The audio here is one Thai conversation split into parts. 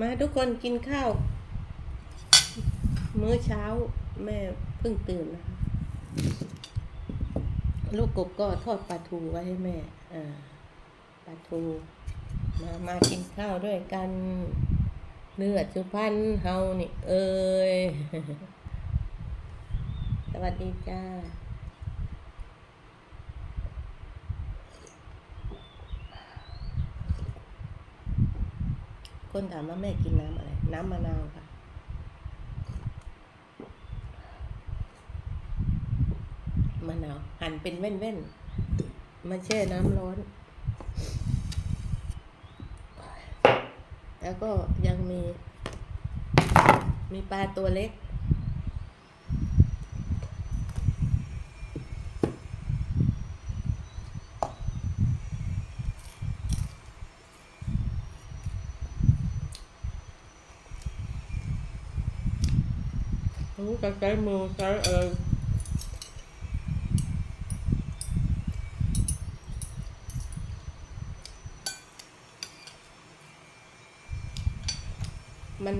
มาทุกคนกินข้าว มื้อเช้าแม่เพิ่งตื่นนะคะลูกกบก็ทอดปลาทูไว้ให้แม่ปลาทู มามากินข้าวด้วยกันเลือดสุพรรณเฮานี่ เอ้ย สวัสดีจ้า คนถามว่าแม่กินน้ำอะไร น้ำมะนาวค่ะ มะนาว หั่นเป็นเว้นๆมาแช่น้ำร้อน แล้วก็ยังมี มีปลาตัวเล็ก รู้จะใช้มือใช้เออมั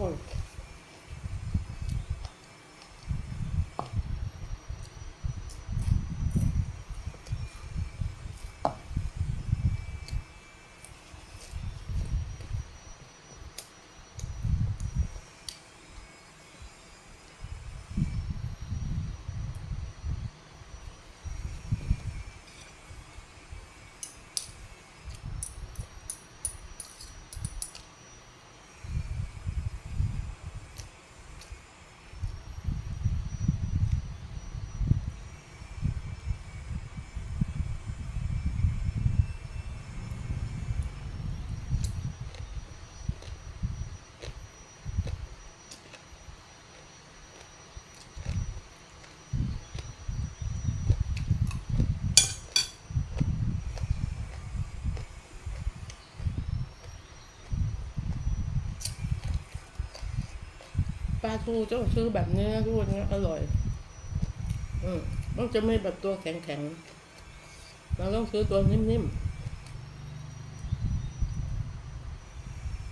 8. าทูต้องซื้อแบบเนื้อรูดเนี้อร่อย อืมต้องจะไม่แบบตัวแข็งๆเราต้องซื้อตัวนิ่มๆ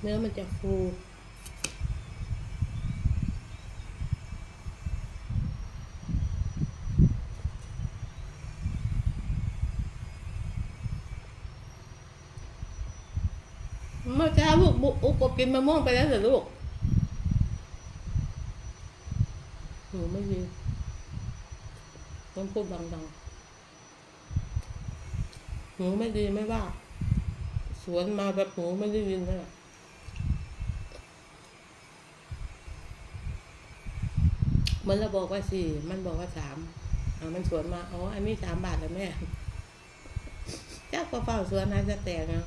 เนื้อมันจะฟูเมื่อเช้าลูกบุอุกกบกินมะม่วงไปแล้วเหรอลูกหนูไม่ดี ต้องพูดดังๆหนูไม่ดีไม่ว่า สวนมาแบบหนูไม่ได้ยินเลยเหมันเราบอกว่าสี่ มันบอกว่าสามอ่ามันสวนมา อ๋อ อันนี้สามบาทแล้วแม่ เจ้ากระเป๋าสวนน่าจะแตกนะ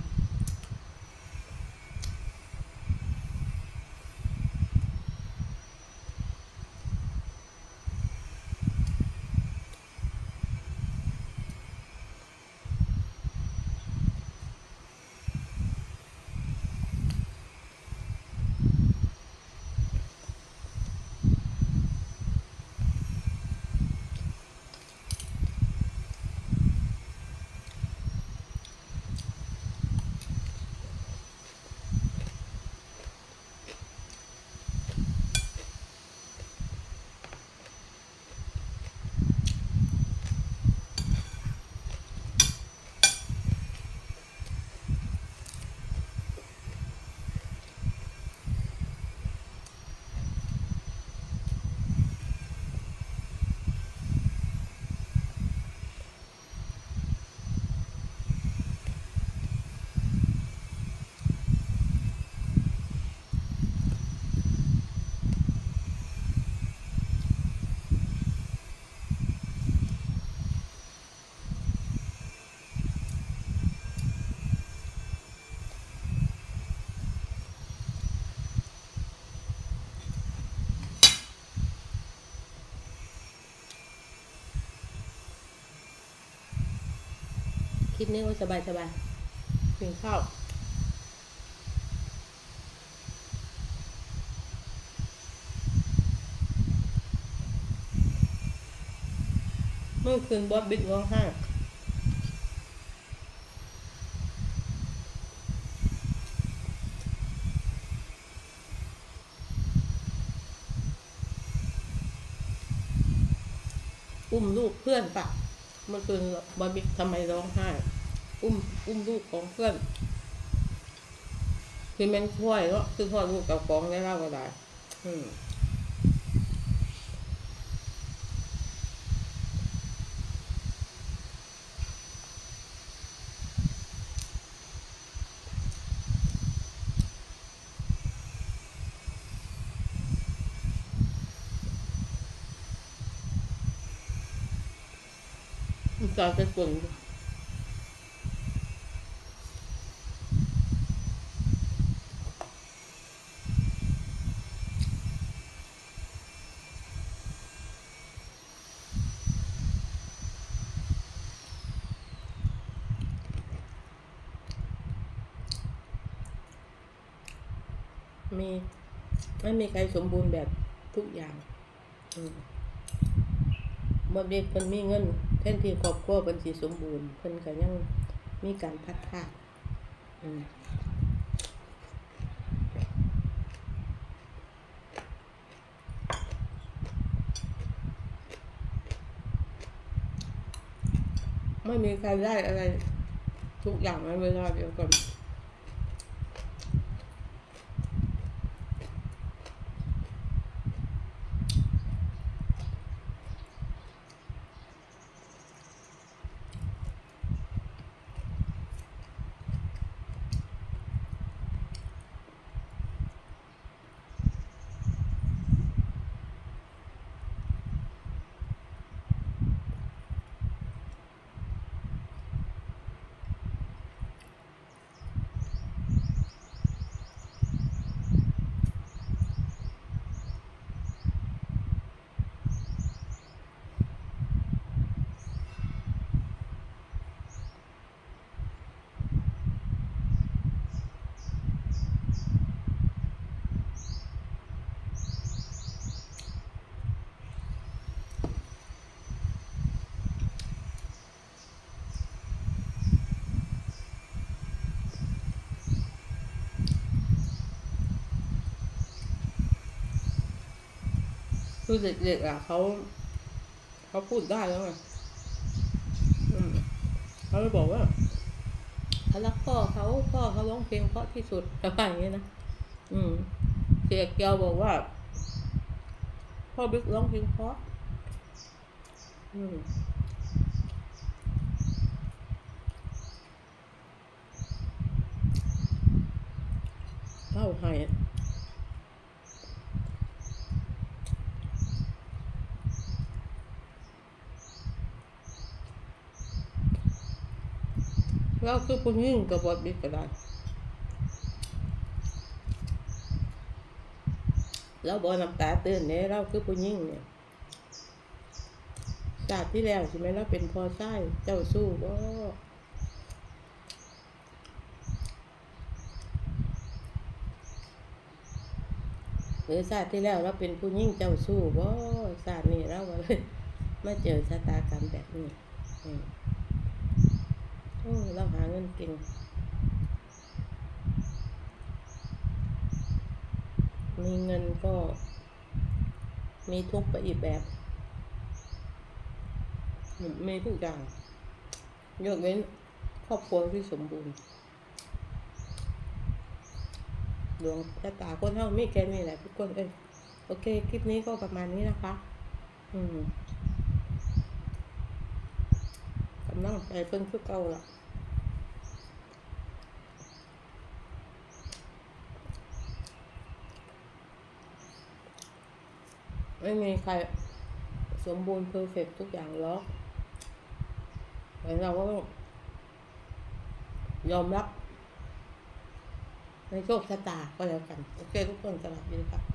ลิปนี้ก็สบายสบายกินข้าวเมื่อคืนบอสบิ๊กร้องไห้อุ้มลูกเพื่อนปะ เมื่อคืนบอสบิ๊กทำไมร้องไห้ อุ้มอุ้มลูกของเพื่อน คือแมันช่วยเนาะคือพ่อลูกกับของได้เล่าก็ได้ อืม จอยเป็นคนมีไม่มีใครสมบูรณ์แบบทุกอย่าง อืมบ่เด็กเพิ่นมีเงินแทนที่ครอบครัวเพิ่นสิสมบูรณ์เพิ่นก็ยังมีการพัดพาดอืมไม่มีใครได้อะไร ทุกอย่างในเวลาเดียวกัน คือเด็กๆอะเขาเขาพูดได้แล้วไงเขาเลยบอกว่าเขารักพ่อเขาพ่อเขาร้องเพลงเพราะที่สุดอะไรอย่างเงี้ยนะอืมเสียเกียวบอกว่า พ่อบิ๊กร้องเพลงเพราะอืมเล่าให้ เราคือผู้หญิงกับบอดบิ๊กก็ได้เราบอน้ำตาตื่นเนี่ยเราคือผู้หญิงเนี่ยชาติที่แล้วใช่ไหมเราเป็นพ่อชายเจ้าสู้บ่หรือชาติที่แล้วเราเป็นผู้หญิงเจ้าสู้บ่ชาตินี้เราเลยมาเจอชะตากรรมแบบนี้อืม โอ้เราหาเงินเก่งมีเงินก็ มีทุกไปอีกแบบมีทุกอย่างยกเว้นครอบครัวที่สมบูรณ์ดวงชะตาคนเท่ามีแค่นี้แหละทุกคนเอ้ยโอเค คลิปนี้ก็ประมาณนี้นะคะ อืมกำลังใจเพิ่นคือเก่าละไม่มีใครสมบูรณ์เพอร์เฟกทุกอย่างหรอกแต่เราก็ยอมรับ ในโชคชะตาก็แล้วกัน โอเค ทุกคนสวัสดีค่ะ